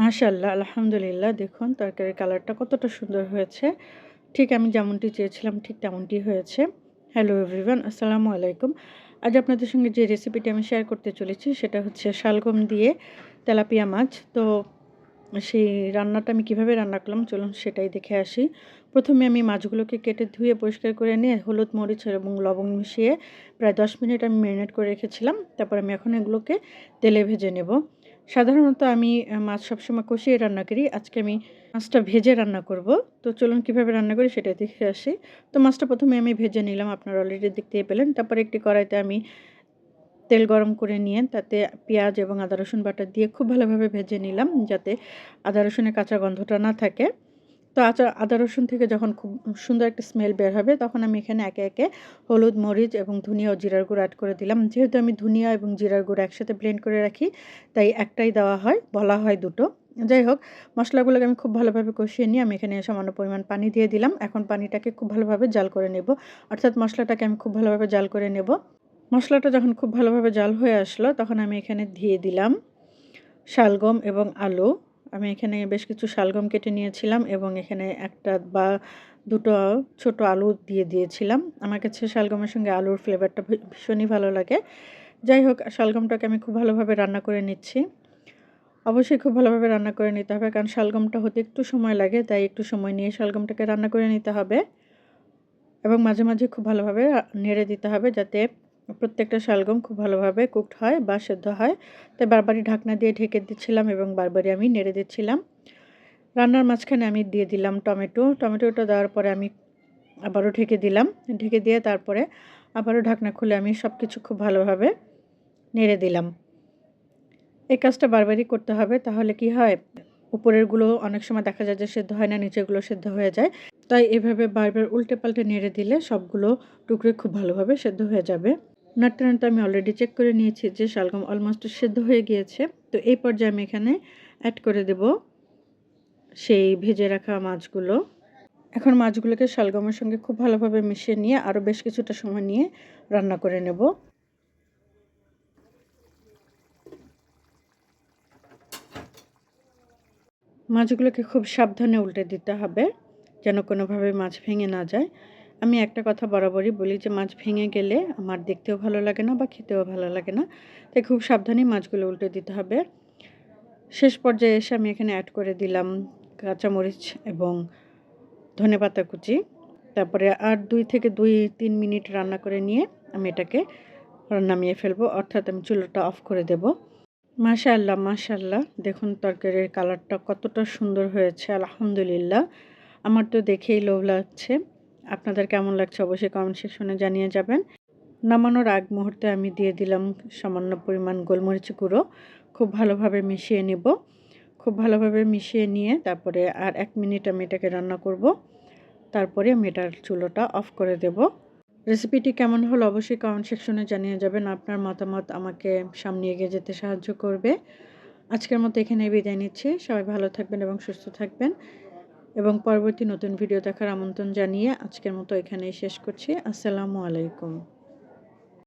মাশাআল্লাহ, আলহামদুলিল্লাহ। দেখুন, তরকারির কালারটা কতটা সুন্দর হয়েছে। ঠিক আমি যেমনটি চেয়েছিলাম, ঠিক তেমনটি হয়েছে। হ্যালো এভরিওয়ান আসসালামু আলাইকুম। আজ আপনাদের সঙ্গে যে রেসিপিটি আমি শেয়ার করতে চলেছি, সেটা হচ্ছে শালগম দিয়ে তেলাপিয়া মাছ। তো সেই রান্নাটা আমি কীভাবে রান্না করলাম, চলুন সেটাই দেখে আসি। প্রথমে আমি মাছগুলোকে কেটে ধুয়ে পরিষ্কার করে নিয়ে হলুদ, মরিচ এবং লবণ মিশিয়ে প্রায় দশ মিনিট আমি ম্যারিনেট করে রেখেছিলাম। তারপর আমি এখন এগুলোকে তেলে ভেজে নেব। সাধারণত আমি মাছ সবসময় কষিয়ে রান্না করি। আজকে আমি মাছটা ভেজে রান্না করব। তো চলুন কীভাবে রান্না করি সেটা দেখে আসি। তো মাছটা প্রথমে আমি ভেজে নিলাম, আপনারা অলরেডি দেখতে পেলেন। তারপরে একটি কড়াইতে আমি তেল গরম করে নিয়ে তাতে পেঁয়াজ এবং আদা রসুন বাটা দিয়ে খুব ভালোভাবে ভেজে নিলাম, যাতে আদা রসুনের কাঁচা গন্ধটা না থাকে। তো আচার, আদা, রসুন থেকে যখন খুব সুন্দর একটা স্মেল বের হবে, তখন আমি এখানে একে একে হলুদ, মরিচ এবং ধনিয়া ও জিরার গুঁড়ো অ্যাড করে দিলাম। যেহেতু আমি ধনিয়া এবং জিরার গুঁড়ো একসাথে ব্লেন্ড করে রাখি, তাই একটাই দেওয়া হয়, বলা হয় দুটো। যাই হোক, মশলাগুলোকে আমি খুব ভালোভাবে কষিয়ে নিয়ে আমি এখানে সামান্য পরিমাণ পানি দিয়ে দিলাম। এখন পানিটাকে খুব ভালোভাবে জাল করে নেব। অর্থাৎ মশলাটাকে আমি খুব ভালোভাবে জাল করে নেব। মশলাটা যখন খুব ভালোভাবে জাল হয়ে আসলো, তখন আমি এখানে দিয়ে দিলাম শালগম এবং আলু। আমি এখানে বেশ কিছু শালগম কেটে নিয়েছিলাম এবং এখানে একটা বা দুটো ছোট আলু দিয়ে দিয়েছিলাম। আমার কাছে শালগমের সঙ্গে আলুর ফ্লেভারটা ভীষণই ভালো লাগে। যাই হোক, শালগমটাকে আমি খুব ভালোভাবে রান্না করে নিচ্ছি। অবশ্যই খুব ভালোভাবে রান্না করে নিতে হবে কারণ শালগমটা হতে একটু সময় লাগে, তাই একটু সময় নিয়ে শালগমটাকে রান্না করে নিতে হবে। এবং মাঝে মাঝে খুব ভালোভাবে নেড়ে দিতে হবে যাতে প্রত্যেকটা শালগম খুব ভালোভাবে কুকড হয় বা সেদ্ধ হয়। তাই বারবারই ঢাকনা দিয়ে ঢেকে দিচ্ছিলাম এবং বারবারই আমি নেড়ে দিচ্ছিলাম। রান্নার মাঝখানে আমি দিয়ে দিলাম টমেটো। টমেটোটা দেওয়ার পরে আমি আবারও ঢেকে দিলাম। ঢেকে দিয়ে তারপরে আবারও ঢাকনা খুলে আমি সব কিছু খুব ভালোভাবে নেড়ে দিলাম। এই কাজটা বারবারই করতে হবে। তাহলে কি হয়? উপরেরগুলো অনেক সময় দেখা যায় যে সেদ্ধ হয় না নিচেগুলো সেদ্ধ হয়ে যায়। তাই এভাবে বারবার উল্টে পাল্টে নেড়ে দিলে সবগুলো টুকরে খুব ভালোভাবে সেদ্ধ হয়ে যাবে। নাড়তে নাড়তে আমি অলরেডি চেক করে নিয়েছি যে শালগম অলমোস্ট সেদ্ধ হয়ে গিয়েছে। তো এই পর্যায়ে আমি এখানে অ্যাড করে দেব সেই ভেজে রাখা মাছগুলো। এখন মাছগুলোকে শালগমের সঙ্গে খুব ভালোভাবে মিশিয়ে নিয়ে আরও বেশ কিছুটা সময় নিয়ে রান্না করে নেব। মাছগুলোকে খুব সাবধানে উল্টে দিতে হবে যেন কোনোভাবে মাছ ভেঙে না যায়। আমি একটা কথা বরাবরই বলি যে, মাছ ভেঙে গেলে আমার দেখতেও ভালো লাগে না বা খেতেও ভালো লাগে না। তাই খুব সাবধানেই মাছগুলো উল্টে দিতে হবে। শেষ পর্যায়ে এসে আমি এখানে অ্যাড করে দিলাম কাঁচামরিচ এবং ধনে পাতা কুচি। তারপরে আর দুই থেকে দুই, তিন মিনিট রান্না করে নিয়ে আমি এটাকে নামিয়ে ফেলব। অর্থাৎ আমি চুলোটা অফ করে দেব। মাশাল্লাহ মাশাল্লাহ দেখুন তরকারির কালারটা কতটা সুন্দর হয়েছে, আলহামদুলিল্লাহ। আমার তো দেখেই লোভ লাগছে। আপনাদের কেমন লাগছে অবশ্যই কমেন্ট সেকশনে জানিয়ে যাবেন। নামানোর আগ মুহূর্তে আমি দিয়ে দিলাম সামান্য পরিমাণ গোলমরিচ গুঁড়ো। খুব ভালোভাবে মিশিয়ে নেব। খুব ভালোভাবে মিশিয়ে নিয়ে তারপরে আর এক মিনিট আমি এটাকে রান্না করব। তারপরে আমি এটার চুলোটা অফ করে দেব। রেসিপিটি কেমন হলো অবশ্যই কমেন্ট সেকশনে জানিয়ে যাবেন। আপনার মতামত আমাকে সামনে এগিয়ে যেতে সাহায্য করবে। আজকের মতো এখানে বিদায় নিচ্ছি। সবাই ভালো থাকবেন এবং সুস্থ থাকবেন। এবং পরবর্তী নতুন ভিডিও দেখার আমন্ত্রণ জানিয়ে আজকের মতো এখানেই শেষ করছি। আসসালামু আলাইকুম।